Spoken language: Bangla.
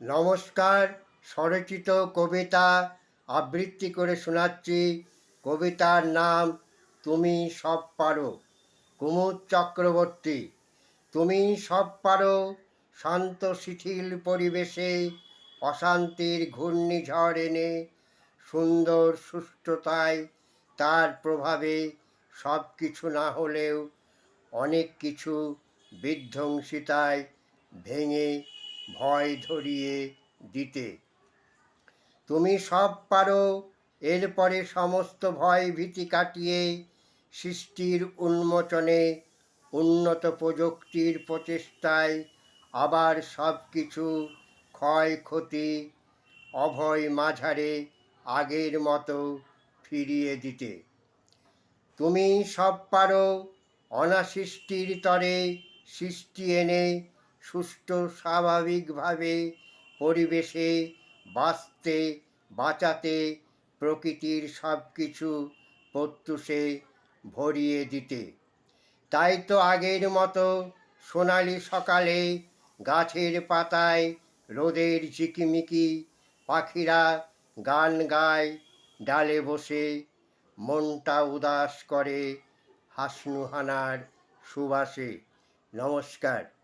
নমস্কার, স্বরচিত কবিতা আবৃত্তি করে শোনাচ্ছি। কবিতার নাম, তুমি সব পারো। কুমুদ চক্রবর্তী, তুমি সব পারো। শান্ত শিথিল পরিবেশে অশান্তির ঘূর্ণিঝড় এনে সুন্দর সুষ্ঠুতায় তার প্রভাবে সব কিছু না হলেও অনেক কিছু বিধ্বংসিতায় ভেঙে ভয় ধরিয়ে দিতে। তুমি সব পারো, এরপরে সমস্ত ভয় ভীতি কাটিয়ে সৃষ্টির উন্মোচনে, উন্নত প্রযুক্তির প্রচেষ্টায় আবার সব কিছু ক্ষয়ক্ষতি, অভয় মাঝারে আগের মতো ফিরিয়ে দিতে। তুমি সব পারো, অনাসৃষ্টির তরে সৃষ্টি এনে সুষ্ঠু, স্বাভাবিকভাবে পরিবেশে বাঁচতে, বাঁচাতে প্রকৃতির সব কিছু প্রত্যুষে ভরিয়ে দিতে। তাই তো আগের মতো সোনালি সকালে গাছের পাতায় রোদের ঝিকিমিকি পাখিরা গান গায়, ডালে বসে মনটা উদাস করে হাসনুহানার সুবাসে। নমস্কার।